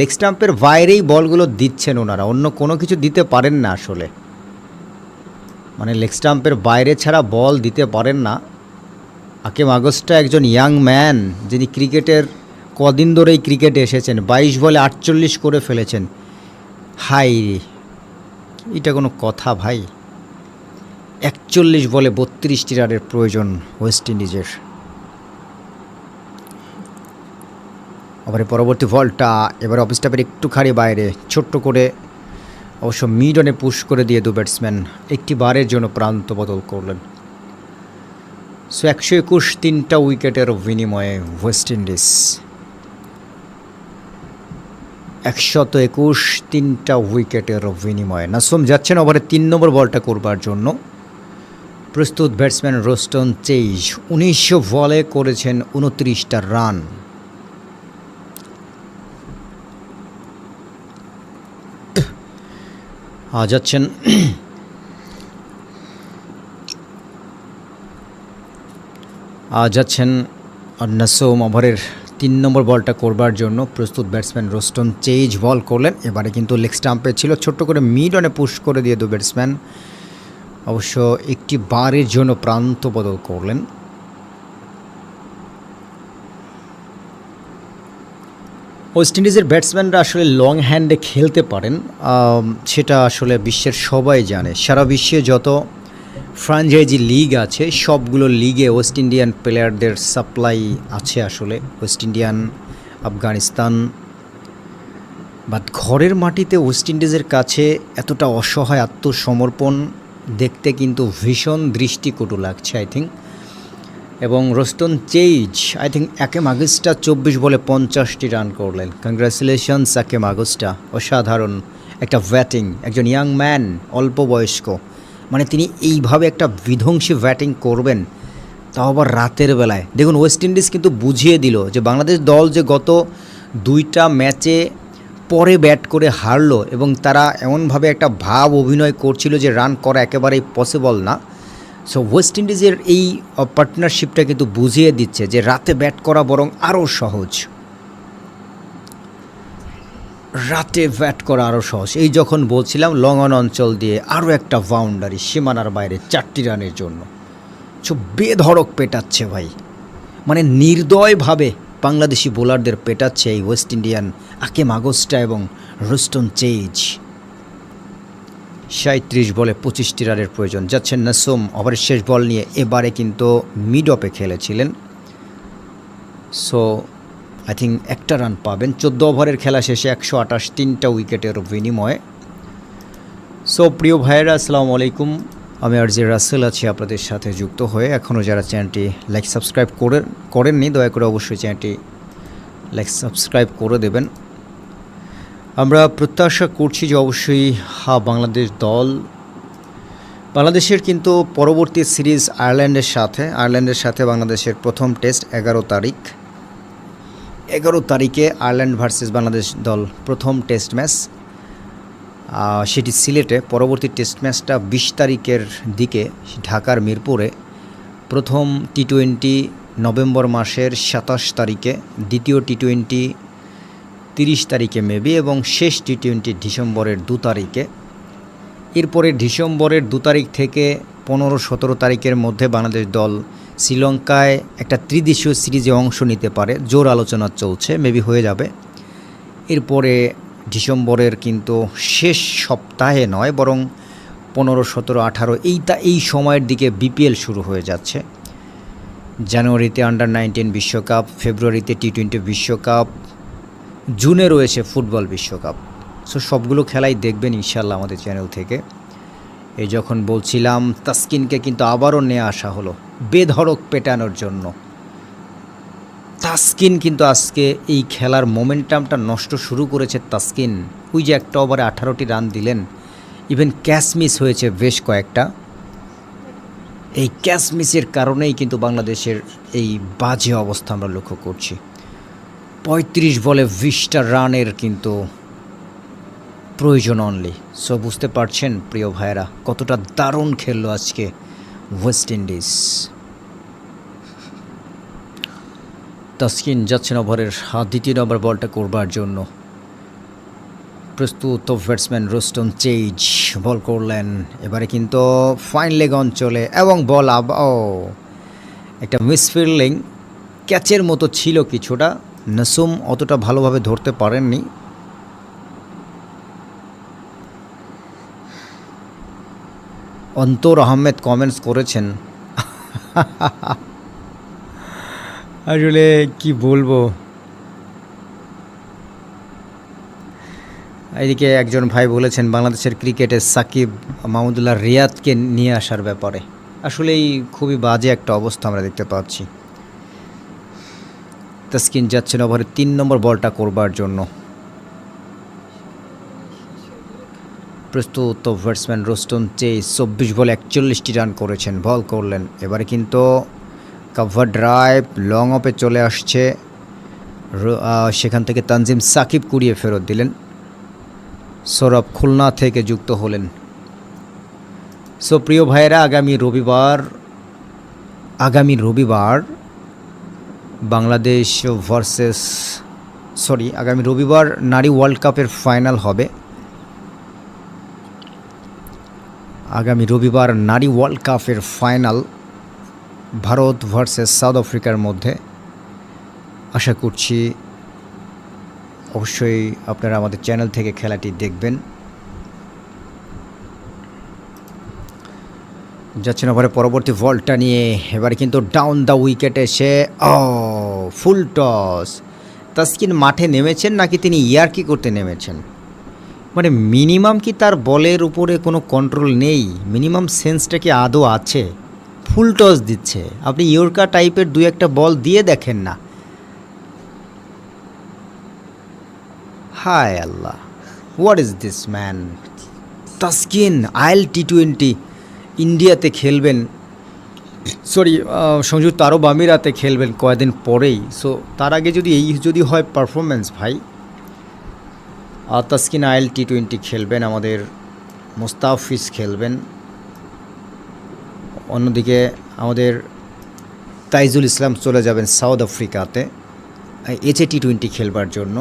Leg স্টাম্পের বাইরেই বলগুলো দিচ্ছেন ওনারা, অন্য কোনো কিছু দিতে পারেন না আসলে। মানে লেগ স্টাম্পের বাইরে ছাড়া বল দিতে পারেন না। আকেম আগস্টা একজন ইয়াং ম্যান, যিনি ক্রিকেটের কদিন ধরেই ক্রিকেটে এসেছেন, বাইশ বলে আটচল্লিশ করে ফেলেছেন। হাই এটা কোনো কথা ভাই? একচল্লিশ বলে বত্রিশটি রানের প্রয়োজন ওয়েস্ট ইন্ডিজের। আবার পরবর্তী বলটা এবার অফ স্টাফের একটুখানি বাইরে, ছোট্ট করে, অবশ্য মিডনে পুশ করে দিয়ে দু ব্যাটসম্যান একটি বারের জন্য প্রান্ত বদল করলেন। সো একশো একুশ তিনটা উইকেটের বিনিময়ে ওয়েস্ট ইন্ডিজ একশত একুশ তিনটা উইকেটের বিনিময়ে। নাসুম যাচ্ছেন ওভারে তিন নম্বর বলটা করবার জন্য। প্রস্তুত ব্যাটসম্যান রোস্টন চেইজ উনিশশো বলে করেছেন উনত্রিশটা রান যাচ্ছেন যাচ্ছেন নাসুম ওভারের তিন নম্বর বলটা করবার জন্য প্রস্তুত ব্যাটসম্যান রোস্টন চেইজ বল করলেন। এবারে কিন্তু লেগ স্টাম্পে ছিল, ছোট্ট করে মিড অনে পুশ করে দিয়ে দু ব্যাটসম্যান অবশ্য একটি বারের জন্য প্রান্ত বদল করলেন। ওয়েস্ট ইন্ডিজের ব্যাটসম্যানরা আসলে লং হ্যান্ডে খেলতে পারেন। সেটা আসলে বিশ্বের সবাই জানে। সারা বিশ্বে যত ফ্রাঞ্চাইজি লিগ আছে, সবগুলো লিগে ওয়েস্ট ইন্ডিয়ান প্লেয়ারদের সাপ্লাই আছে আসলে। ওয়েস্ট ইন্ডিয়ান আফগানিস্তান বাট ঘরের মাটিতে ওয়েস্ট ইন্ডিজের কাছে এতটা অসহায় আত্মসমর্পণ দেখতে কিন্তু ভীষণ দৃষ্টিকটু লাগছে আই থিঙ্ক এবং Roston Chase I think Akeem Augusta চব্বিশ বলে পঞ্চাশটি রান করলেন। কংগ্রাচুলেশনস একেম আগস্টা। অসাধারণ একটা ব্যাটিং, একজন ইয়াং ম্যান অল্প বয়স্ক। মানে তিনি এইভাবে একটা বিধ্বংসী ব্যাটিং করবেন, তাও আবার রাতের বেলায়। দেখুন ওয়েস্ট ইন্ডিজ কিন্তু বুঝিয়ে দিল যে বাংলাদেশ দল যে গত দুইটা ম্যাচে পরে ব্যাট করে হারলো এবং তারা এমনভাবে একটা ভাব অভিনয় করছিল যে রান করা একেবারেই পসিবল না। সো ওয়েস্ট ইন্ডিজের এই পার্টনারশিপটা কিন্তু বুঝিয়ে দিচ্ছে যে রাতে ব্যাট করা বরং আরও সহজ। রাতে ব্যাট করা আরও সহজ। এই যখন বলছিলাম লং অন অঞ্চল দিয়ে আরও একটা বাউন্ডারি সীমানার বাইরে চারটি রানের জন্য। সো বেধড়ক পেটাচ্ছে ভাই। মানে নির্দয়ভাবে বাংলাদেশি বোলারদের পেটাচ্ছে এই ওয়েস্ট ইন্ডিয়ান আকেম আগস্টা এবং রুস্টন চেইজ সাঁত্রিশ বলে পঁচিশটি রানের প্রয়োজন। যাচ্ছেন নাসুম। ওভারের শেষ বল নিয়ে এবারে কিন্তু মিড অপে খেলেছিলেন। সো, আই থিঙ্ক একটা রান পাবেন। চোদ্দ ওভারের খেলা শেষে একশো আঠাশ, তিনটা উইকেটের বিনিময়ে। সো, প্রিয় ভাইয়েরা, আসসালামু আলাইকুম। আমি আরজি রাসেল আছি আপনাদের সাথে যুক্ত হয়ে। এখনও যারা চ্যানেলটি লাইক, সাবস্ক্রাইব করে করেননি, দয়া করে অবশ্যই চ্যানেলটি লাইক, সাবস্ক্রাইব করে দেবেন। আমরা প্রত্যাশা করছি যে অবশ্যই হা, বাংলাদেশ দল, বাংলাদেশের কিন্তু পরবর্তী সিরিজ আয়ারল্যান্ডের সাথে আয়ারল্যান্ডের সাথে বাংলাদেশের প্রথম টেস্ট এগারো তারিখ। এগারো তারিখে আয়ারল্যান্ড ভার্সেস বাংলাদেশ দল প্রথম টেস্ট ম্যাচ। সেটি সিলেটে, পরবর্তী টেস্ট ম্যাচটা বিশ তারিখের দিকে ঢাকার মিরপুরে। প্রথম টি টোয়েন্টি নভেম্বর মাসের সাতাশ তারিখে, দ্বিতীয় টি টোয়েন্টি তিরিশ তারিখে মেবি এবং শেষ টি টোয়েন্টি ডিসেম্বরের দু তারিখে। এরপরে ডিসেম্বরের দু তারিখ থেকে পনেরো, সতেরো তারিখের মধ্যে বাংলাদেশ দল শ্রীলঙ্কায় একটা ত্রিদেশীয় সিরিজে অংশ নিতে পারে। জোর আলোচনা চলছে, মেবি হয়ে যাবে। এরপরে ডিসেম্বরের কিন্তু শেষ সপ্তাহে নয়, বরং পনেরো, সতেরো, আঠারো এইটা এই সময়ের দিকে বিপিএল শুরু হয়ে যাচ্ছে। জানুয়ারিতে আন্ডার নাইনটিন বিশ্বকাপ, ফেব্রুয়ারিতে টি টোয়েন্টি বিশ্বকাপ জুনে রয়েছে ফুটবল বিশ্বকাপ। সো সবগুলো খেলাই দেখবেন ইনশাল্লাহ আমাদের চ্যানেল থেকে। এই যখন বলছিলাম, তাস্কিনকে কিন্তু আবারও নিয়ে আসা হলো, বেধড়ক পেটানোর জন্য। তাস্কিন কিন্তু আজকে এই খেলার মোমেন্টামটা নষ্ট শুরু করেছে তাস্কিন। ওই যে একটা ওভারে আঠারোটি রান দিলেন ইভেন ক্যাচ মিস হয়েছে বেশ কয়েকটা। এই ক্যাচ মিসের কারণেই কিন্তু বাংলাদেশের এই বাজে অবস্থা আমরা লক্ষ্য করছি। পঁয়ত্রিশ বলে বিশটা রানের কিন্তু প্রয়োজন অনলি সো বুঝতে পারছেন, প্রিয় ভাইয়েরা, কতটা দারুণ খেললো আজকে ওয়েস্ট ইন্ডিজ তাসকিন যাচ্ছেন ওভারের দ্বিতীয় নম্বর বলটা করবার জন্য। প্রস্তুত ব্যাটসম্যান রোস্টন চেইজ, বল করলেন। এবারে কিন্তু ফাইন লেগ অঞ্চলে এবং বল আব ও, একটা মিসফিল্ডিং ক্যাচের মতো ছিল কিছুটা। নাসুম অতটা ভালোভাবে ধরতে পারেননি। অন্তর আহমেদ কমেন্টস করেছেন। আসলে কি বলব? এদিকে একজন ভাই বলেছেন, বাংলাদেশের ক্রিকেটে সাকিব মাহমুদুল্লাহ রিয়াদকে নিয়ে আসার ব্যাপারে। আসলেই খুবই বাজে একটা অবস্থা আমরা দেখতে পাচ্ছি। তাস্কিন যাচ্ছেন ওভারে তিন নম্বর বলটা করবার জন্য। প্রস্তুত ব্যাটসম্যান রোস্টন চেস চব্বিশ বলে একচল্লিশটি রান করেছেন, বল করলেন। এবারে কিন্তু কাভার ড্রাইভ লং অপে চলে আসছে। সেখান থেকে তানজিম সাকিব কুড়িয়ে ফেরত দিলেন। সৌরভ খুলনা থেকে যুক্ত হলেন। সো প্রিয় ভাইয়েরা, আগামী রবিবার আগামী রবিবার বাংলাদেশ ভার্সেস সরি আগামী রবিবার নারী ওয়ার্ল্ড কাপের ফাইনাল হবে। আগামী রবিবার নারী ওয়ার্ল্ড কাপের ফাইনাল ভারত ভার্সেস সাউথ আফ্রিকার মধ্যে। আশা করছি অবশ্যই আপনারা আমাদের চ্যানেল থেকে খেলাটি দেখবেন। যাচ্ছেন ওভারে পরবর্তী বলটা নিয়ে। এবারে কিন্তু ডাউন দ্য উইকেট এসে, ও ফুল টস তাস্কিন মাঠে নেমেছেন নাকি তিনি ইয়ার্কি করতে নেমেছেন? মানে মিনিমাম কি তার বলের উপরে কোনো কন্ট্রোল নেই? মিনিমাম সেন্সটা কি আদৌ আছে? ফুল টস দিচ্ছে। আপনি ইয়র্কা টাইপের দু একটা বল দিয়ে দেখেন না। হায় আল্লাহ what is this man Taskin, IL T twenty. ইন্ডিয়াতে খেলবেন সরি সংযুক্ত আরব আমিরাতে খেলবেন কয়েকদিন পরেই। সো তার আগে যদি এই যদি হয় পারফরমেন্স ভাই তাস্কিন আইএল টি টোয়েন্টি খেলবেন, আমাদের মুস্তাফিজ খেলবেন। অন্যদিকে আমাদের তাইজুল ইসলাম চলে যাবেন সাউথ আফ্রিকাতে এইচএ টি টোয়েন্টি খেলবার জন্য।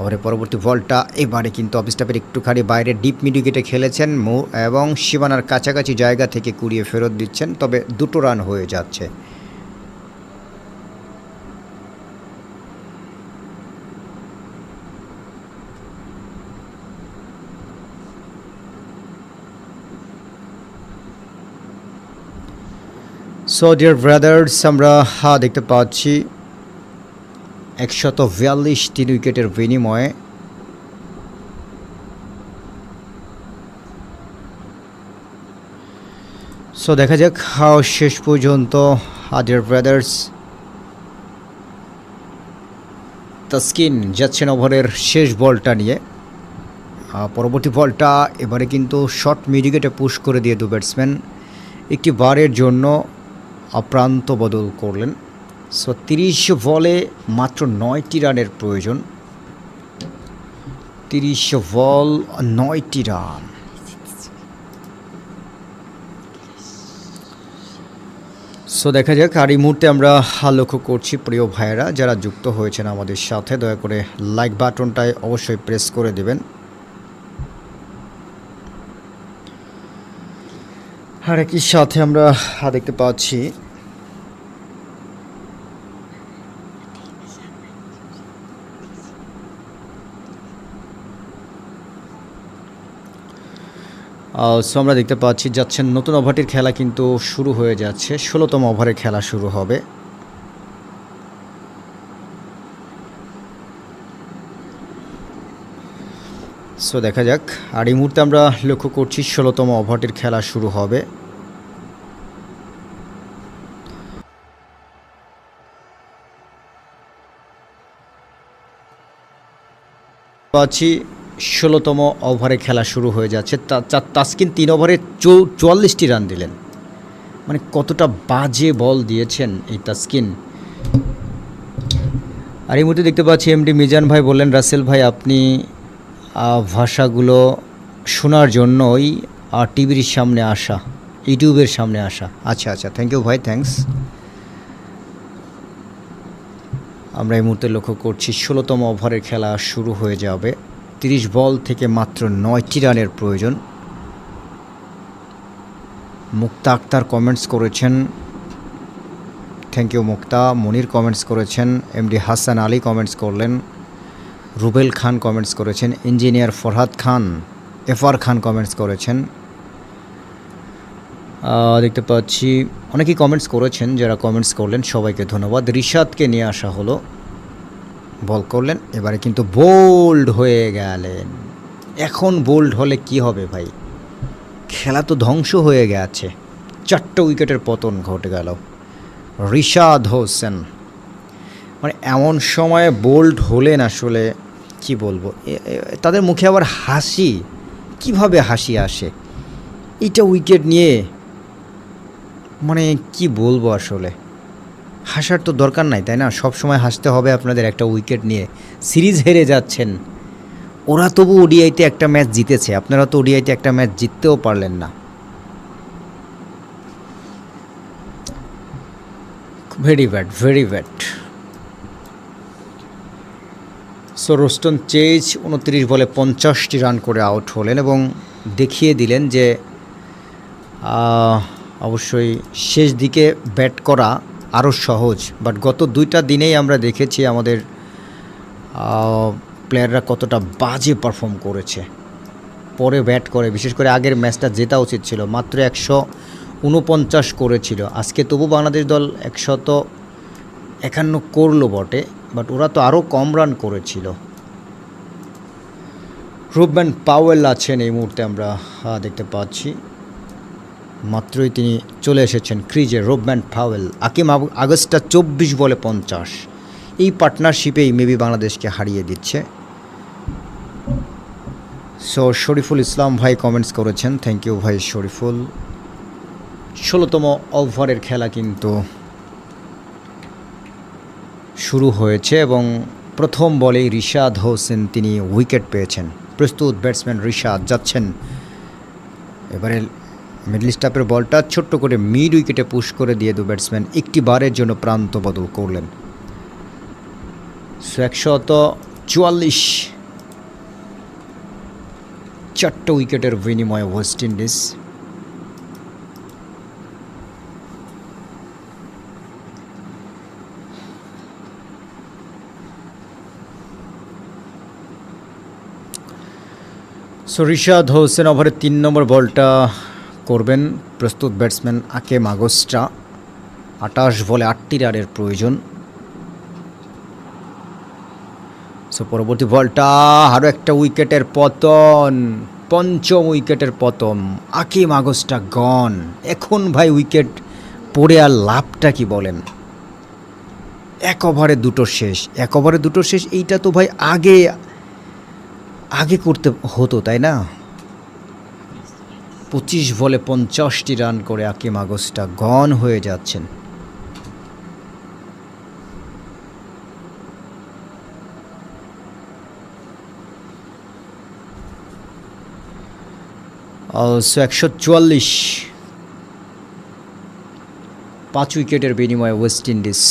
ওভারে পরবর্তী বলটা, এবারে কিন্তু অফ স্টাফের একটুখানি বাইরে ডিপ মিডিকেটে খেলেছেন মো, এবং সীমানার কাছাকাছি জায়গা থেকে কুড়িয়ে ফেরত দিচ্ছেন, তবে দুটো রান হয়ে যাচ্ছে। সো ডিয়ার ব্রাদার্স আমরা হা দেখতে পাচ্ছি। একশত বিয়াল্লিশ তিন উইকেটের বিনিময়ে সো দেখা যাক হাও শেষ পর্যন্ত হাডিয়ার ব্রাদার্স তাস্কিন যাচ্ছেন ওভারের শেষ বলটা নিয়ে। পরবর্তী বলটা এবারে কিন্তু শর্ট মিডিকেটে পুশ করে দিয়ে দু ব্যাটসম্যান একটি বারের জন্য অপ্রান্ত বদল করলেন। সো তিরিশ বলে মাত্র নয়টি রানের প্রয়োজন। তিরিশ বল, নয়টি রান। সো দেখা যাক, আর এই মুহূর্তে আমরা লক্ষ্য করছি প্রিয় ভাইয়েরা, যারা যুক্ত হয়েছেন আমাদের সাথে, দয়া করে লাইক বাটনটায় অবশ্যই প্রেস করে দেবেন। আর একই সাথে আমরা দেখতে পাচ্ছি সো আমরা দেখতে পাচ্ছি যাচ্ছেন নতুন ওভারটির খেলা কিন্তু শুরু হয়ে যাচ্ছে। ষোলোতম ওভারে খেলা শুরু হবে। সো দেখা যাক, আর এই মুহূর্তে আমরা লক্ষ্য করছি ষোলোতম ওভারটির খেলা শুরু হবে। পাচ্ছি ষোলোতম ওভারে খেলা শুরু হয়ে যাচ্ছে। তাসকিন তিন ওভারে চৌ- চুয়াল্লিশটি রান দিলেন। মানে কতটা বাজে বল দিয়েছেন এই তাসকিন। আর এই মুহূর্তে দেখতে পাচ্ছি এমডি মিজান ভাই বললেন রাসেল ভাই আপনি ভাষাগুলো শোনার জন্যই আর টিভির সামনে আসা ইউটিউবের সামনে আসা। আচ্ছা আচ্ছা থ্যাংক ইউ ভাই থ্যাঙ্কস আমরা এই মুহূর্তে লক্ষ্য করছি ষোলোতম ওভারের খেলা শুরু হয়ে যাবে। তিরিশ বল থেকে মাত্র নয়টি রানের প্রয়োজন। মুক্তা আক্তার কমেন্টস করেছেন। Thank you Mukta. Monir comments করেছেন। এমডি হাসান আলী কমেন্টস করলেন। রুবেল খান কমেন্টস করেছেন। Engineer Farhad Khan FR Khan comments করেছেন। দেখতে পাচ্ছি, অনেকেই কমেন্টস করেছেন, যারা কমেন্টস করলেন, সবাইকে ধন্যবাদ। রিশাদকে নিয়ে আসা হলো। বল করলেন, এবারে কিন্তু বোল্ড হয়ে গেলেন। এখন বোল্ড হলে কি হবে ভাই? খেলা তো ধ্বংস হয়ে গেছে। চারটে উইকেটের পতন ঘটে গেল। রিশাদ হোসেন মানে এমন সময়ে বোল্ড হলেন আসলে, কি বলব? তাদের মুখে আবার হাসি। কীভাবে হাসি আসে? এইটা উইকেট নিয়ে মানে কি বলব আসলে? হাসার তো দরকার নাই, তাই না? সব সময় হাসতে হবে আপনাদের একটা উইকেট নিয়ে। সিরিজ হেরে যাচ্ছেন। ওরা তবু ওডিআইতে একটা ম্যাচ জিতেছে। আপনারা তো ওডিআইতে একটা ম্যাচ জিততেও পারলেন না। Very bad very bad so Roston Chase উনত্রিশ বলে পঞ্চাশটি রান করে আউট হলেন এবং দেখিয়ে দিলেন যে অবশ্যই শেষ দিকে ব্যাট করা আরও সহজ বাট গত দুইটা দিনেই আমরা দেখেছি আমাদের প্লেয়াররা কতটা বাজে পারফর্ম করেছে। পরে ব্যাট করে, বিশেষ করে আগের ম্যাচটা জেতা উচিত ছিল, মাত্র একশো উনপঞ্চাশ করেছিল। আজকে তবু বাংলাদেশ দল একশত একান্ন করল বটে বাট ওরা তো আরও কম রান করেছিল। রুবম্যান পাওয়েল আছেন এই মুহূর্তে আমরা দেখতে পাচ্ছি। মাত্রই তিনি চলে এসেছেন ক্রিজে রোবম্যান পাওয়েল, আকিম আগস্টটা চব্বিশ বলে পঞ্চাশ। এই পার্টনারশিপেই মেবি বাংলাদেশকে হারিয়ে দিচ্ছে। সো শরীফুল ইসলাম ভাই কমেন্টস করেছেন। থ্যাংক ইউ ভাই শরীফুল। ষোলোতম ওভারের খেলা কিন্তু শুরু হয়েছে এবং প্রথম বলেই রিশাদ হোসেন তিনি উইকেট পেয়েছেন। প্রস্তুত ব্যাটসম্যান রিশাদ যাচ্ছেন। এবারে মিডল স্টাপের বলটা ছোট্ট করে মিড উইকেটে পুশ করে দিয়ে দু ব্যাটসম্যান একটি বারের জন্য প্রান্ত বদল করলেন। একশত চুয়াল্লিশ চারটে উইকেটের বিনিময়ে West Indies. So Rishad Hossain ওভারের তিন নম্বর বলটা করবেন প্রস্তুত ব্যাটসম্যান আকে মাগস্টা আটাশ বলে আটটি রানের প্রয়োজন। সো পরবর্তী বলটা আরও একটা উইকেটের পতন, পঞ্চম উইকেটের পতন। আকিম আগস্টা গন এখন ভাই উইকেট পড়ে আর লাভটা কি বলেন? এক ওভারে দুটো শেষ। এক ওভারে দুটো শেষ, এইটা তো ভাই আগে আগে করতে হতো, তাই না? পঁচিশ বলে পঞ্চাশটি রান করে আকিম আগস্টা গন হয়ে যাচ্ছেন। একশো চুয়াল্লিশ। পাঁচ উইকেটের বিনিময়ে West Indies.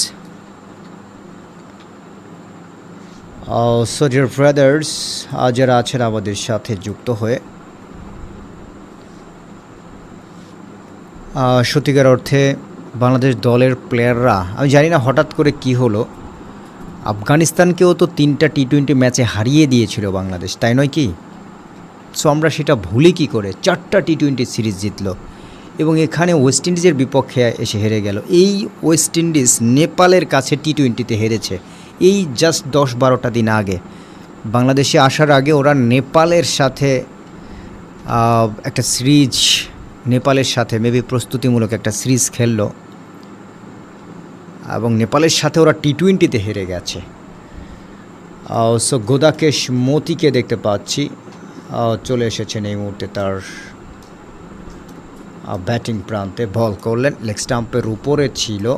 So dear brothers যারা আছেন আমাদের সাথে যুক্ত হয়ে সত্যিকার অর্থে বাংলাদেশ দলের প্লেয়াররা আমি জানি না হঠাৎ করে কি হলো। আফগানিস্তানকেও তো তিনটা টি টোয়েন্টি ম্যাচে হারিয়ে দিয়েছিল বাংলাদেশ, তাই নয় কি? সো আমরা সেটা ভুলি কি করে? চারটা টি টোয়েন্টি সিরিজ জিতলো এবং এখানে ওয়েস্ট ইন্ডিজের বিপক্ষে এসে হেরে গেল। এই ওয়েস্ট ইন্ডিজ নেপালের কাছে টি টোয়েন্টিতে হেরেছে এই জাস্ট দশ বারোটা দিন আগে। বাংলাদেশে আসার আগে ওরা নেপালের সাথে একটা সিরিজ নেপালের সাথে মেবি প্রস্তুতিমূলক একটা সিরিজ খেললো। এবং নেপালের সাথে ওরা টি টোয়েন্টিতে হেরে গেছে। সো গোদাকেশ মতিকে দেখতে পাচ্ছি। চলে এসেছেন এই মুহূর্তে তার ব্যাটিং প্রান্তে। বল করলেন। লেগ স্টাম্পের উপরে ছিল।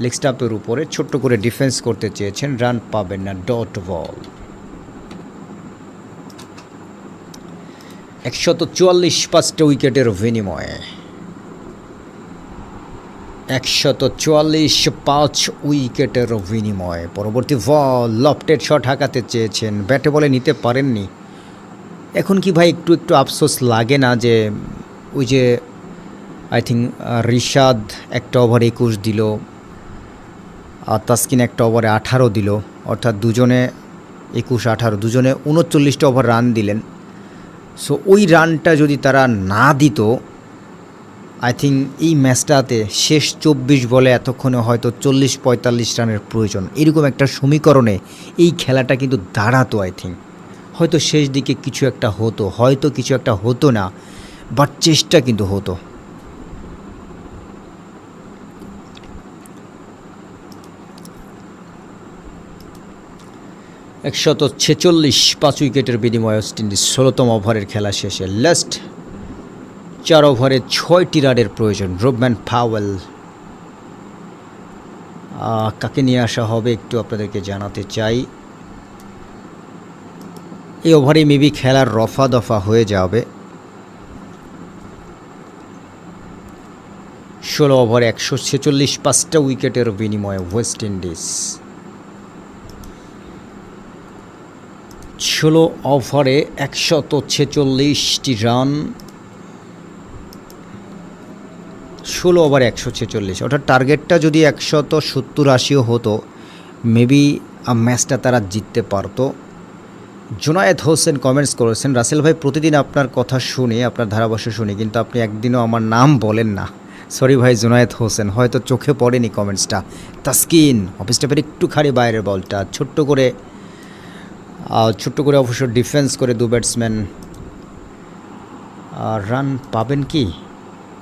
লেগ স্টাম্পের উপরে ছোট্ট করে ডিফেন্স করতে চেয়েছেন। রান পাবেন না, ডট বল। একশত চুয়াল্লিশ পাঁচটা উইকেটের বিনিময়ে। একশত চুয়াল্লিশ পাঁচ উইকেটের বিনিময়ে। পরবর্তী বল, লফটেড শট হাঁকাতে চেয়েছেন। ব্যাটে বলে নিতে পারেননি। এখন কি ভাই একটু একটু আফসোস লাগে না যে, ওই যে আই থিঙ্ক রিশাদ একটা ওভার একুশ দিল, আর তাসকিন একটা ওভারে আঠারো দিল। অর্থাৎ দুজনে একুশ আঠারো, দুজনে উনচল্লিশটা ওভার রান দিলেন। সো ওই রানটা যদি তারা না দিত আই থিঙ্ক এই ম্যাচটাতে শেষ চব্বিশ বলে এতক্ষণে হয়তো চল্লিশ পঁয়তাল্লিশ রানের প্রয়োজন। এরকম একটা সমীকরণে এই খেলাটা কিন্তু দাঁড়াতো আই থিঙ্ক হয়তো শেষ দিকে কিছু একটা হতো, হয়তো কিছু একটা হতো না বাট চেষ্টা কিন্তু হতো। একশত ছেচল্লিশ পাঁচ উইকেটের বিনিময়ে ওয়েস্ট ইন্ডিজ ষোলোতম ওভারের খেলা শেষে লাস্ট চার ওভারে ছয়টি রানের প্রয়োজন। রোবম্যান ফাওয়েল কাকে নিয়ে আসা হবে একটু আপনাদেরকে জানাতে চাই। এই ওভারে মেবি খেলার রফা দফা হয়ে যাবে। ষোলো ওভারে একশো ছেচল্লিশ পাঁচটা উইকেটের বিনিময়ে ওয়েস্ট ইন্ডিজ ষোলো ওভারে একশত ছেচল্লিশটি রান। ষোলো ওভারে একশো ছেচল্লিশ। অর্থাৎ টার্গেটটা যদি একশত সত্তর আশিও হতো, মেবি ম্যাচটা তারা জিততে পারতো। জুনায়েদ হোসেন কমেন্টস করেছেন, রাসেল ভাই, প্রতিদিন আপনার কথা শুনি, আপনার ধারাভাষ্য শুনি, কিন্তু আপনি একদিনও আমার নাম বলেন না। সরি ভাই, জুনায়েদ হোসেন, হয়তো চোখে পড়েনি কমেন্টসটা। তাস্কিন অফিস স্টাফের একটু খাড়ি বাইরের বলটা, ছোট্ট করে ছোট্ট করে অবশ্য ডিফেন্স করে দু ব্যাটসম্যান রান পাবেন কি?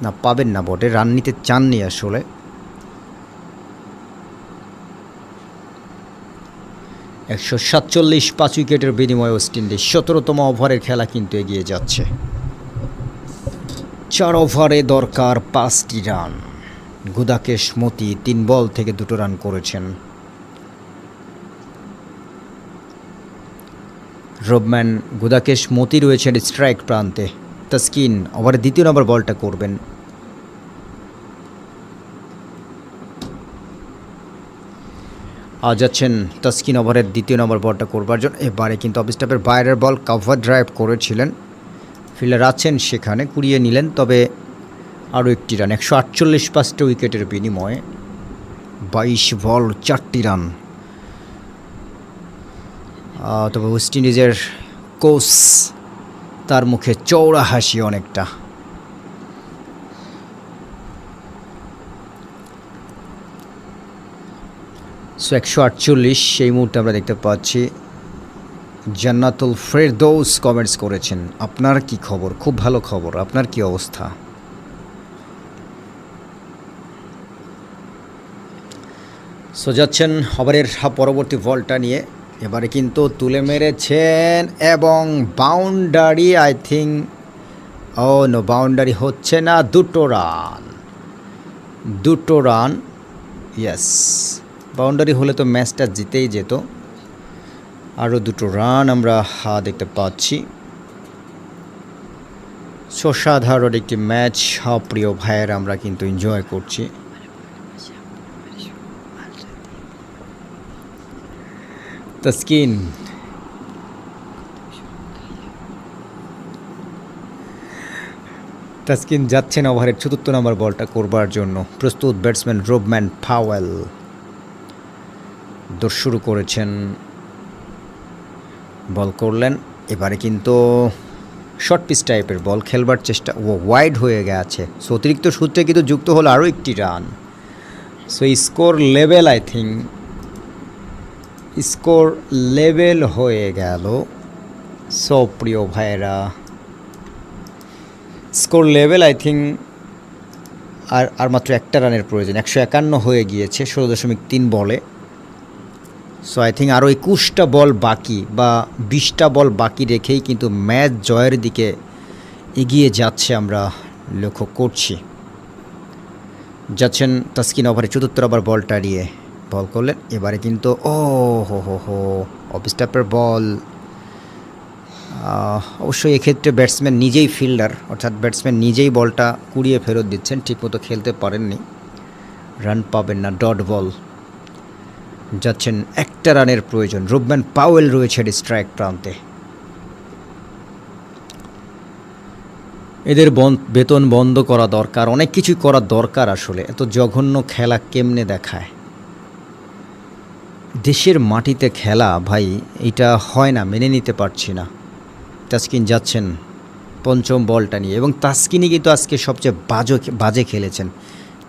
না, পাবেন না বটে রান নিতে চাননি আসলে। একশো সাতচল্লিশ পাঁচ উইকেটের বিনিময়ে ওয়েস্ট ইন্ডিজ সতেরোতম ওভারের খেলা কিন্তু এগিয়ে যাচ্ছে। চার ওভারে দরকার পাঁচটি রান গুদাকেশ মতি তিন বল থেকে দুটো রান করেছেন। রবম্যান গুদাকেশ মতি রয়েছেন স্ট্রাইক প্রান্তে। তাস্কিন ওভারের দ্বিতীয় নম্বর বলটা করবেন। আজ যাচ্ছেন তাস্কিন ওভারের দ্বিতীয় নম্বর বলটা করবার জন্য। এবারে কিন্তু অফ স্টাফের বাইরের বল কাভার ড্রাইভ করেছিলেন। ফিল্ডার আছেন সেখানে, কুড়িয়ে নিলেন, তবে আরও একটি রান, একশো আটচল্লিশ পাঁচটা উইকেটের বিনিময়ে বাইশ বল, চারটি রান। তবে ওয়েস্ট ইন্ডিজের কোচ তার মুখে চৌড়া হাসি অনেকটা। সো একশো আটচল্লিশ, সেই মুহূর্তে আমরা দেখতে পাচ্ছি জান্নাতুল ফেরদৌস কমেন্টস করেছেন। আপনার কি খবর? খুব ভালো খবর। আপনার কি অবস্থা? সো যাচ্ছেন ওভারের পরবর্তী বলটা নিয়ে। এবারে কিন্তু তুলে মেরেছেন এবং boundary I think oh no, boundary হচ্ছে না, দুটো রান। দুটো রান ইয়েস বাউন্ডারি হলে তো ম্যাচটা জিতেই যেত। আরও দুটো রান আমরা হা দেখতে পাচ্ছি। সাধারণ একটি ম্যাচ প্রিয় ভাইয়ের, আমরা কিন্তু এনজয় করছি। তাস্কিন তাস্কিন যাচ্ছেন ওভারের চতুর্থ নম্বর বলটা করবার জন্য। প্রস্তুত ব্যাটসম্যান রোবম্যান ফাওয়েল দৌড় শুরু করেছেন। বল করলেন। এবারে কিন্তু শর্ট পিচ টাইপের বল খেলবার চেষ্টা ও ওয়াইড হয়ে গেছে। সো অতিরিক্ত সূত্রে কিন্তু যুক্ত হলো আরও একটি run so score level I think score level হয়ে গেল। সো, প্রিয় ভাইয়েরা, স্কোর লেভেল, আই থিঙ্ক, আর আর মাত্র একটা রানের প্রয়োজন। একশো একান্ন হয়ে গিয়েছে, ষোলো দশমিক তিন বলে। সো, আই থিঙ্ক আরও একুশটা বল বাকি বা বিশটা বল বাকি রেখেই কিন্তু ম্যাচ জয়ের দিকে এগিয়ে যাচ্ছে আমরা লক্ষ্য করছি। যাচ্ছেন তাস্কিন ওভারে চতুর্থ ওভার বলটা নিয়ে। বল করলেন এবারে কিন্তু ও হো হো হো অফ স্টাফের বল অবশ্যই এক্ষেত্রে ব্যাটসম্যান নিজেই ফিল্ডার অর্থাৎ ব্যাটসম্যান নিজেই বলটা কুড়িয়ে ফেরত দিচ্ছেন, ঠিকমতো খেলতে পারেননি। রান পাবেন না ডট বল যাচ্ছেন একটা রানের প্রয়োজন। রুবম্যান পাওয়েল রয়েছে স্ট্রাইক প্রান্তে। এদের বেতন বন্ধ করা দরকার, অনেক কিছুই করা দরকার আসলে। এত জঘন্য খেলা কেমনে দেখায়? দেশের মাটিতে খেলা, ভাই, এটা হয় না, মেনে নিতে পারছি না। তাসকিন যাচ্ছেন পঞ্চম বলটা নিয়ে এবং তাসকিনই কিন্তু আজকে সবচেয়ে বাজো বাজে খেলেছেন।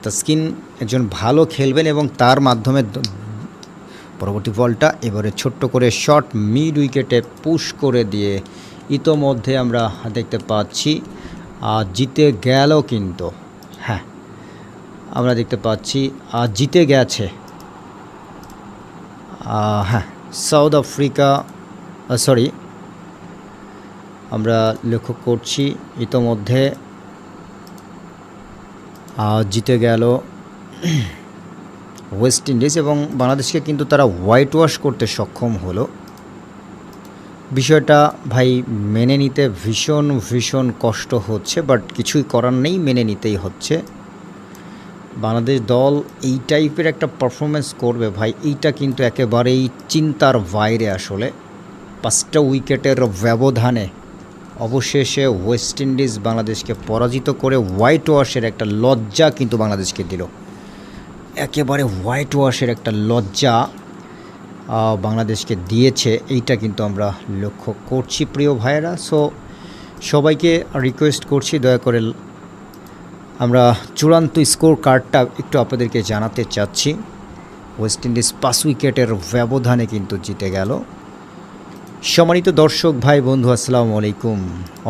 তাসকিন একজন ভালো খেলবেন এবং তার মাধ্যমে পরবর্তী বলটা এবারে ছোট্ট করে শর্ট মিড উইকেটে পুশ করে দিয়ে ইতোমধ্যে আমরা দেখতে পাচ্ছি, আর জিতে গেল কিন্তু। হ্যাঁ আমরা দেখতে পাচ্ছি, আর জিতে গেছে হ্যাঁ সাউথ আফ্রিকা সরি আমরা লক্ষ্য করছি ইতোমধ্যে জিতে গেল ওয়েস্ট ইন্ডিজ এবং বাংলাদেশকে কিন্তু তারা হোয়াইট ওয়াশ করতে সক্ষম হলো। বিষয়টা ভাই মেনে নিতে ভীষণ ভীষণ কষ্ট হচ্ছে বাট কিছুই করার নেই, মেনে নিতেই হচ্ছে। বাংলাদেশ দল এই টাইপের একটা পারফরমেন্স করবে ভাই, এইটা কিন্তু একেবারেই চিন্তার বাইরে আসলে। পাঁচটা উইকেটের ব্যবধানে অবশেষে ওয়েস্ট ইন্ডিজ বাংলাদেশকে পরাজিত করে হোয়াইট ওয়াশের একটা লজ্জা কিন্তু বাংলাদেশকে দিল। একেবারে হোয়াইট ওয়াশের একটা লজ্জা বাংলাদেশকে দিয়েছে, এইটা কিন্তু আমরা লক্ষ্য করছি প্রিয় ভাইয়েরা। সো সবাইকে রিকোয়েস্ট করছি, দয়া করে আমরা চূড়ান্ত স্কোর কার্ডটা একটু আপনাদেরকে জানাতে চাচ্ছি। ওয়েস্ট ইন্ডিজ পাঁচ উইকেটের ব্যবধানে কিন্তু জিতে গেল। সম্মানিত দর্শক, ভাই, বন্ধু, আসসালামু আলাইকুম।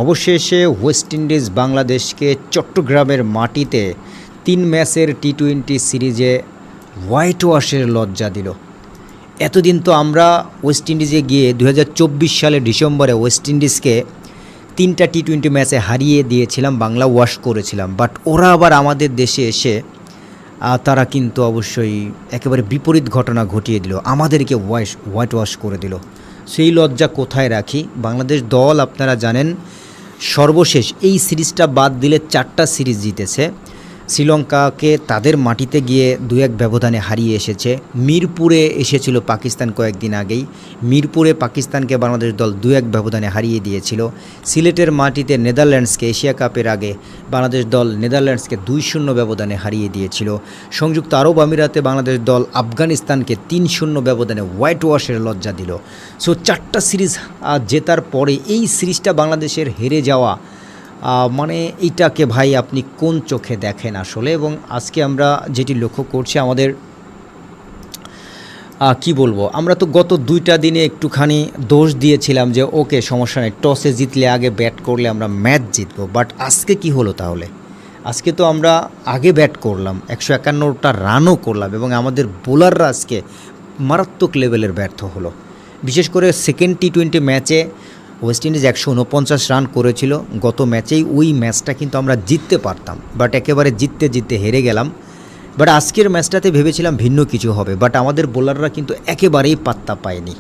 অবশেষে ওয়েস্ট ইন্ডিজ বাংলাদেশকে চট্টগ্রামের মাটিতে তিন ম্যাচের টি টোয়েন্টি সিরিজে হোয়াইট ওয়াশের লজ্জা দিল। এতদিন তো আমরা ওয়েস্ট ইন্ডিজে গিয়ে দু সালের ডিসেম্বরে ওয়েস্ট ইন্ডিজকে তিনটা টি টোয়েন্টি ম্যাচে হারিয়ে দিয়েছিলাম, বাংলা ওয়াশ করেছিলাম। বাট ওরা আবার আমাদের দেশে এসে তারা কিন্তু অবশ্যই একেবারে বিপরীত ঘটনা ঘটিয়ে দিল। আমাদেরকে ওয়াশ হোয়াইট ওয়াশ করে দিল। সেই লজ্জা কোথায় রাখি? বাংলাদেশ দল, আপনারা জানেন, সর্বশেষ এই সিরিজটা বাদ দিলে চারটা সিরিজ জিতেছে। শ্রীলঙ্কাকে তাদের মাটিতে গিয়ে দু এক ব্যবধানে হারিয়ে এসেছে। মিরপুরে এসেছিল পাকিস্তান কয়েকদিন আগেই। মিরপুরে পাকিস্তানকে বাংলাদেশ দল দু এক ব্যবধানে হারিয়ে দিয়েছিল। সিলেটের মাটিতে নেদারল্যান্ডসকে এশিয়া কাপের আগে বাংলাদেশ দল নেদারল্যান্ডসকে দুই শূন্য ব্যবধানে হারিয়ে দিয়েছিল। সংযুক্ত আরব আমিরাতে বাংলাদেশ দল আফগানিস্তানকে তিন শূন্য ব্যবধানে হোয়াইট ওয়াশের লজ্জা দিল। সো চারটা সিরিজ জেতার পরে এই সিরিজটা বাংলাদেশের হেরে যাওয়া মানে এইটাকে ভাই আপনি কোন চোখে দেখেন আসলে? এবং আজকে আমরা যেটি লক্ষ্য করছি আমাদের কি বলব? আমরা তো গত দুইটা দিনে একটুখানি দোষ দিয়েছিলাম যে, ওকে সমস্যা নেই, টসে জিতলে আগে ব্যাট করলে আমরা ম্যাচ জিতবো। বাট আজকে কি হলো তাহলে? আজকে তো আমরা আগে ব্যাট করলাম, একশো একান্নটা রানও করলাম এবং আমাদের বোলাররা আজকে মারাত্মক লেভেলের ব্যর্থ হলো। বিশেষ করে সেকেন্ড টি টোয়েন্টি ম্যাচে ওয়েস্ট ইন্ডিজ একশো উনপঞ্চাশ রান করেছিল। গত ম্যাচেই ওই ম্যাচটা কিন্তু আমরা জিততে পারতাম। বাট একেবারে জিততে জিততে হেরে গেলাম। বাট আজকের ম্যাচটাতে ভেবেছিলাম ভিন্ন কিছু হবে। বাট আমাদের বোলাররা কিন্তু একেবারেই পাত্তা পায়নি।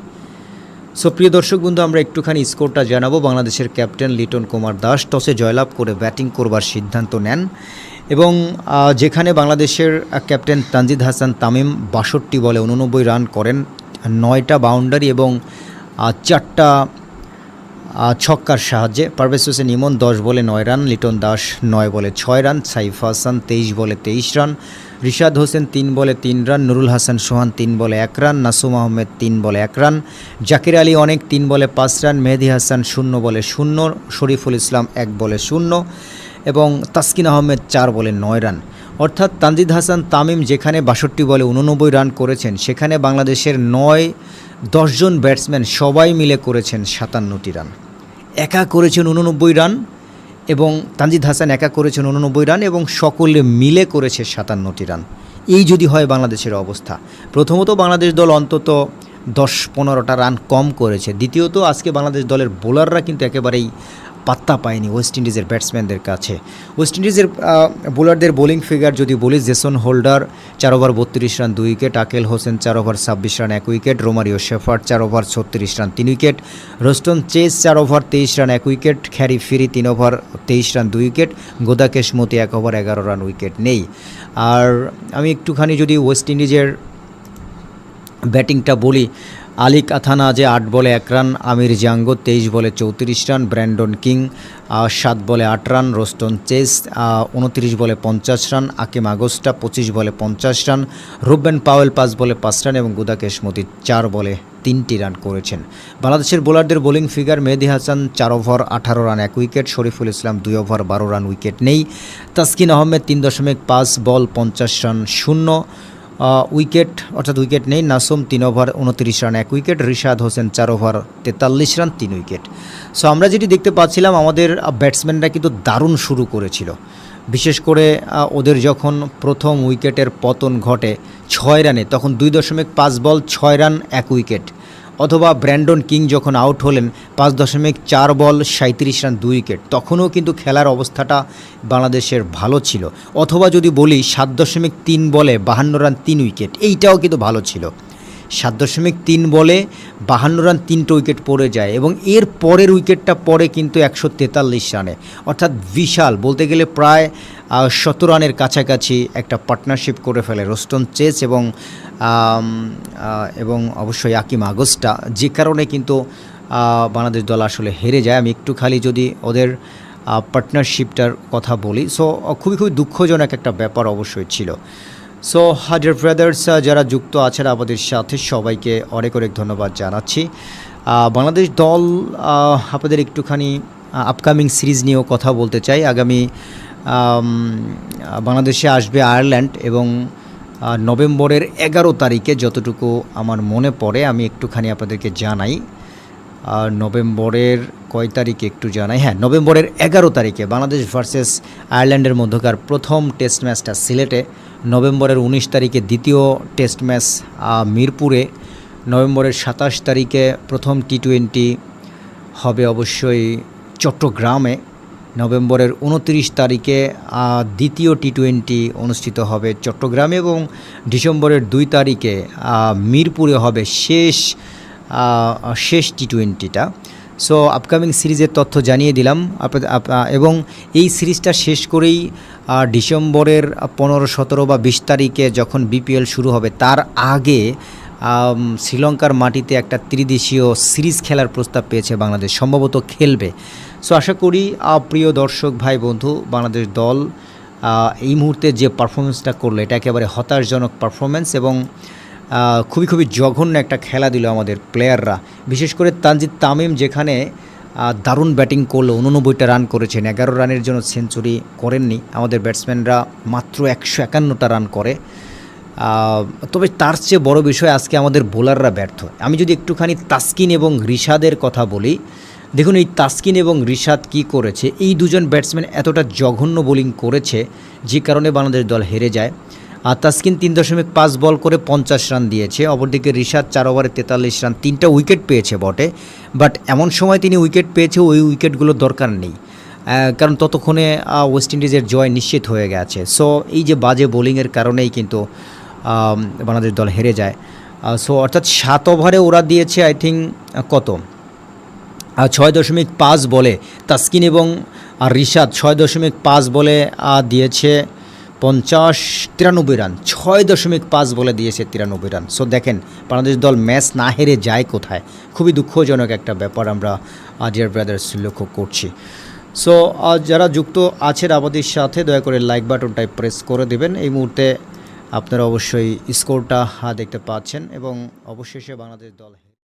সো প্রিয় দর্শক বন্ধু, আমরা একটুখানি স্কোরটা জানাব। বাংলাদেশের ক্যাপ্টেন লিটন কুমার দাস টসে জয়লাভ করে ব্যাটিং করবার সিদ্ধান্ত নেন। এবং যেখানে বাংলাদেশের ক্যাপ্টেন তানজিদ হাসান তামিম বাষট্টি বলে উননব্বই রান করেন, নয়টা বাউন্ডারি এবং চারটা ছক্কার সাহায্যে। পারভেজ হোসেন ইমন দশ বলে নয় রান, লিটন দাস নয় বলে ছয় রান, সাইফ হাসান তেইশ বলে তেইশ রান, রিশাদ হোসেন তিন বলে তিন রান, নুরুল হাসান সোহান তিন বলে এক রান, নাসুম আহমেদ তিন বলে এক রান, জাকির আলী অনেক তিন বলে পাঁচ রান, মেহেদি হাসান শূন্য বলে শূন্য, শরীফুল ইসলাম এক বলে শূন্য এবং তাসকিন আহমেদ চার বলে নয় রান। অর্থাৎ তানজিদ হাসান তামিম যেখানে বাষট্টি বলে উননব্বই রান করেছেন, সেখানে বাংলাদেশের নয় দশজন ব্যাটসম্যান সবাই মিলে করেছেন সাতান্নটি রান। একা করেছেন উননব্বই রান এবং তানজিদ হাসান একা করেছেন উননব্বই রান এবং সকলে মিলে করেছে সাতান্নটি রান। এই যদি হয় বাংলাদেশের অবস্থা। প্রথমত বাংলাদেশ দল অন্তত দশ পনেরোটা রান কম করেছে। দ্বিতীয়ত আজকে বাংলাদেশ দলের বোলাররা কিন্তু একেবারেই পাত্তা পায়নি ওয়েস্ট ইন্ডিজের ব্যাটসম্যানদের কাছে। ওয়েস্ট ইন্ডিজের বোলারদের বোলিং ফিগার যদি বলি জেসন হোল্ডার চার ওভার বত্রিশ রান, দুই উইকেট আকেল হোসেন, চার ওভার ছাব্বিশ রান, এক উইকেট রোমারিও শেফার্ড, চার ওভার ছত্রিশ রান, তিন উইকেট রোস্টন চেস, চার ওভার তেইশ রান, এক উইকেট খ্যারি ফিরি, তিন ওভার তেইশ রান, দুই উইকেট গোদাকেশ মতি, এক ওভার এগারো রান উইকেট নেই। আর আমি একটুখানি যদি ওয়েস্ট ইন্ডিজের ব্যাটিংটা বলি আলিক কাথানা যে আট বলে এক রান, আমির জাঙ্গো তেইশ বলে চৌত্রিশ রান, ব্র্যান্ডন কিং সাত বলে আট রান, রোস্টন চেস উনত্রিশ বলে পঞ্চাশ রান, আকিম আগস্টা পঁচিশ বলে পঞ্চাশ রান, রুবেন পাওয়েল পাঁচ বলে পাঁচ রান এবং গুদাকেশ মতি চার বলে তিনটি রান করেছেন। বাংলাদেশের বোলারদের বোলিং ফিগার মেহেদি হাসান, চার ওভার, আঠারো রান, এক উইকেট, শরীফুল ইসলাম দুই ওভার, বারো রান, উইকেট নেই। তাসকিন আহমেদ তিন দশমিক পাঁচ বল, পঞ্চাশ রান, শূন্য। উইকেট, অর্থাৎ উইকেট নেই, নাসুম তিন ওভার উনত্রিশ রান, এক উইকেট, রিশাদ হোসেন চার ওভার তেতাল্লিশ রান, তিন উইকেট। সো আমরা যেটি দেখতে পাচ্ছিলাম, আমাদের ব্যাটসম্যানরা কিন্তু দারুণ শুরু করেছিল। বিশেষ করে ওদের যখন প্রথম উইকেটের পতন ঘটে ছয় রানে, তখন দুই দশমিক পাঁচ বল, ছয় রান, এক উইকেট। অথবা ব্র্যান্ডন কিং যখন আউট হলেন, পাঁচ দশমিক চার বল সাঁত্রিশ রান, দুই উইকেট, তখনও কিন্তু খেলার অবস্থাটা বাংলাদেশের ভালো ছিল। অথবা যদি বলি, সাত দশমিক তিন বলে বাহান্ন রান, তিন উইকেট, এইটাও কিন্তু ভালো ছিল। সাত দশমিক তিন বলে বাহান্ন রান, তিনটে উইকেট পড়ে যায় এবং এর পরের উইকেটটা পড়ে কিন্তু একশো তেতাল্লিশ রানে। অর্থাৎ বিশাল, বলতে গেলে প্রায় শত রানের কাছাকাছি একটা পার্টনারশিপ করে ফেলে রোস্টন চেস এবং এবং অবশ্যই আকিম আগস্টা। যে কারণে কিন্তু বাংলাদেশ দল আসলে হেরে যায়। আমি একটু খালি যদি ওদের পার্টনারশিপটার কথা বলি। সো খুবই খুবই দুঃখজনক একটা ব্যাপার অবশ্যই ছিল। সো হাজার ব্রাদার্স যারা যুক্ত আছেন আমাদের সাথে, সবাইকে অনেক অনেক ধন্যবাদ জানাচ্ছি। বাংলাদেশ দল আপনাদের একটুখানি আপকামিং সিরিজ নিয়েও কথা বলতে চাই। আগামী বাংলাদেশে আসবে আয়ারল্যান্ড এবং নভেম্বরের এগারো তারিখে যতটুকু আমার মনে পড়ে, আমি একটুখানি আপনাদেরকে জানাই। আর নভেম্বরের কয় তারিখে একটু জানাই? হ্যাঁ নভেম্বরের এগারো তারিখে বাংলাদেশ ভার্সেস আয়ারল্যান্ডের মধ্যকার প্রথম টেস্ট ম্যাচটা সিলেটে। নভেম্বরের উনিশ তারিখে দ্বিতীয় টেস্ট ম্যাচ মিরপুরে। নভেম্বরের সাতাশ তারিখে প্রথম টি টোয়েন্টি হবে অবশ্যই চট্টগ্রামে। নভেম্বরের উনত্রিশ তারিখে দ্বিতীয় টি টোয়েন্টি অনুষ্ঠিত হবে চট্টগ্রামে এবং ডিসেম্বরের দুই তারিখে মিরপুরে হবে শেষ শেষ টি টোয়েন্টিটা সো আপকামিং সিরিজের তথ্য জানিয়ে দিলাম। এবং এই সিরিজটা শেষ করেই ডিসেম্বরের পনেরো, সতেরো বা বিশ তারিখে যখন বিপিএল শুরু হবে, তার আগে শ্রীলঙ্কার মাটিতে একটা ত্রিদেশীয় সিরিজ খেলার প্রস্তাব পেয়েছে বাংলাদেশ, সম্ভবত খেলবে। সো আশা করি প্রিয় দর্শক, ভাই, বন্ধু, বাংলাদেশ দল এই মুহূর্তে যে পারফরমেন্সটা করল, এটা একেবারে হতাশজনক পারফরমেন্স এবং খুবই খুবই জঘন্য একটা খেলা দিল আমাদের প্লেয়াররা। বিশেষ করে তানজিদ তামিম যেখানে দারুণ ব্যাটিং করল, উননব্বইটা রান করেছেন, এগারো রানের জন্য সেঞ্চুরি করেননি আমাদের ব্যাটসম্যানরা, মাত্র একশো একান্নটা রান করে। তবে তার চেয়ে বড় বিষয় আজকে আমাদের বোলাররা ব্যর্থ। আমি যদি একটুখানি তাসকিন এবং রিশাদের কথা বলি, দেখুন এই তাসকিন এবং রিশাদ কি করেছে? এই দুজন ব্যাটসম্যান এতটা জঘন্য বোলিং করেছে, যে কারণে বাংলাদেশ দল হেরে যায়। আর তাসকিন তিন দশমিক পাঁচ বল করে পঞ্চাশ রান দিয়েছে। অপরদিকে রিশাদ চার ওভারে তেতাল্লিশ রান, তিনটা উইকেট পেয়েছে বটে। বাট এমন সময় তিনি উইকেট পেয়েছে, ওই উইকেটগুলোর দরকার নেই। কারণ ততক্ষণে ওয়েস্ট ইন্ডিজের জয় নিশ্চিত হয়ে গেছে। সো, এই যে বাজে বোলিংয়ের কারণেই কিন্তু বাংলাদেশ দল হেরে যায়। সো, অর্থাৎ সাত ওভারে ওরা দিয়েছে, আই থিঙ্ক, কত? ছয় দশমিক পাঁচ বলে তাসকিন এবং আর রিশাদ ছয় দশমিক পাঁচ বলে দিয়েছে পঞ্চাশ তিরানব্বই রান, ছয় দশমিক পাঁচ বলে দিয়েছে তিরানব্বই রান। সো দেখেন, বাংলাদেশ দল ম্যাচ না হেরে যায় কোথায়? খুবই দুঃখজনক একটা ব্যাপার আমরা ডিয়ার ব্রাদার্স লক্ষ্য করছি। সো যারা যুক্ত আছেন আমাদের সাথে, দয়া করে লাইক বাটনটাই প্রেস করে দেবেন। এই মুহূর্তে আপনারা অবশ্যই স্কোরটা দেখতে পাচ্ছেন এবং অবশেষে বাংলাদেশ দল